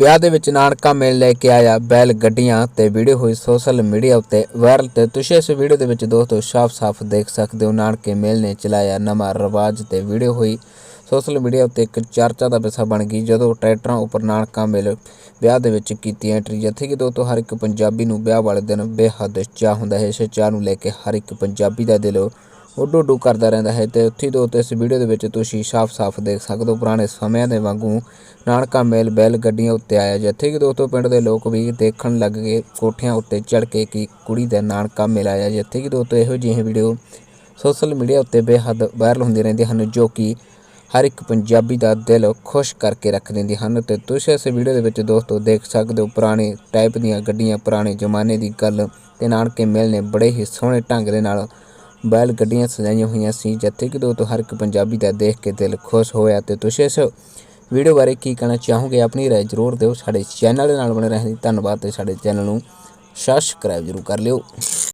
ਵਿਆਹ ਦੇ ਵਿੱਚ ਨਾਨਕਾ ਮੇਲ ਲੈ ਕੇ ਆਇਆ ਬੈਲ ਗੱਡੀਆਂ ਤੇ ਵੀਡੀਓ ਹੋਈ ਸੋਸ਼ਲ ਮੀਡੀਆ ਉੱਤੇ ਵਾਇਰਲ ਤੇ ਤੁਸੀਂ ਇਸ ਵੀਡੀਓ ਦੇ ਵਿੱਚ ਦੋਸਤੋ ਸਾਫ਼-ਸਾਫ਼ ਦੇਖ ਸਕਦੇ ਹੋ, ਨਾਨਕੇ ਮੇਲ ਨੇ ਚਲਾਇਆ ਨਵਾਂ ਰਿਵਾਜ ਤੇ ਵੀਡੀਓ ਹੋਈ ਸੋਸ਼ਲ ਮੀਡੀਆ ਉੱਤੇ ਇੱਕ ਚਰਚਾ ਦਾ ਵਿਸ਼ਾ ਬਣ ਗਈ ਜਦੋਂ ਟਰੈਕਟਰਾਂ ਉੱਪਰ ਨਾਨਕਾ ਮੇਲ ਵਿਆਹ ਦੇ ਵਿੱਚ ਕੀਤੀ ਐਂਟਰੀ ਜਿੱਥੇ ਕਿ ਦੋਸਤੋ ਹਰ ਇੱਕ ਪੰਜਾਬੀ ਨੂੰ ਵਿਆਹ ਵਾਲੇ ਦਿਨ ਬੇਹੱਦ ਚਾਅ ਹੁੰਦਾ ਹੈ। ਇਸ ਚਾਅ ਨੂੰ ਲੈ ਕੇ ਹਰ ਇੱਕ ਪੰਜਾਬੀ ਦਾ ਦਿਲ ਉੱਡੂ ਉੱਡੂ ਕਰਦਾ ਰਹਿੰਦਾ ਹੈ ਤੇ ਉੱਥੇ ਦੋ ਇਸ ਵੀਡੀਓ ਦੇ ਵਿੱਚ ਤੁਸੀਂ ਸਾਫ਼-ਸਾਫ਼ ਦੇਖ ਸਕਦੇ ਹੋ ਪੁਰਾਣੇ ਸਮਿਆਂ ਦੇ ਵਾਂਗੂ ਨਾਨਕਾ ਮੇਲ ਬੈਲ ਗੱਡੀਆਂ ਉੱਤੇ ਆਇਆ ਜਿੱਥੇ ਕਿ ਦੋਸਤੋ ਪਿੰਡ ਦੇ ਲੋਕ ਵੀ ਦੇਖਣ ਲੱਗ ਗਏ, ਕੋਠਿਆਂ ਉੱਤੇ ਚੜ੍ਹ ਕੇ ਕਿ ਕੁੜੀ ਦਾ ਨਾਨਕਾ ਮੇਲ ਆਇਆ ਜਿੱਥੇ ਕਿ ਦੋਸਤੋ ਇਹੋ ਜਿਹੇ ਵੀਡੀਓ ਸੋਸ਼ਲ ਮੀਡੀਆ ਉੱਤੇ ਬੇਹੱਦ ਵਾਇਰਲ ਹੁੰਦੀਆਂ ਰਹਿੰਦੀਆਂ ਹਨ ਜੋ ਕਿ ਹਰ ਇੱਕ ਪੰਜਾਬੀ ਦਾ ਦਿਲ ਖੁਸ਼ ਕਰਕੇ ਰੱਖ ਦਿੰਦੀ ਹਨ ਤੇ ਤੁਸੀਂ ਇਸ ਵੀਡੀਓ ਦੇ ਵਿੱਚ ਦੋਸਤੋ ਦੇਖ ਸਕਦੇ ਹੋ ਪੁਰਾਣੇ ਟਾਈਪ ਦੀਆਂ ਗੱਡੀਆਂ, ਪੁਰਾਣੇ ਜ਼ਮਾਨੇ ਦੀ ਗੱਲ ਤੇ ਨਾਨਕੇ ਮੇਲ ਨੇ ਬੜੇ ਹੀ ਸੋਹਣੇ ਢੰਗ ਦੇ ਨਾਲ ਬੈਲ ਗੱਡੀਆਂ ਸਜਾਈਆਂ ਹੋਈਆਂ ਸੀ ਜਿੱਥੇ ਕਿ ਦੋਸਤੋ ਹਰ ਇੱਕ ਪੰਜਾਬੀ ਦਾ ਦੇਖ ਕੇ ਦਿਲ ਖੁਸ਼ ਹੋਇਆ ਤੇ ਤੁਸੀਂ ਇਸ ਵੀਡੀਓ ਬਾਰੇ ਕੀ ਕਹਿਣਾ ਚਾਹੋਗੇ ਆਪਣੀ ਰਾਏ ਜ਼ਰੂਰ ਦਿਓ ਸਾਡੇ ਚੈਨਲ ਦੇ ਨਾਲ ਬਣੇ ਰਹਿਣ ਲਈ ਧੰਨਵਾਦ ਤੇ ਸਾਡੇ ਚੈਨਲ ਨੂੰ ਸਬਸਕ੍ਰਾਈਬ ਜ਼ਰੂਰ ਕਰ ਲਿਓ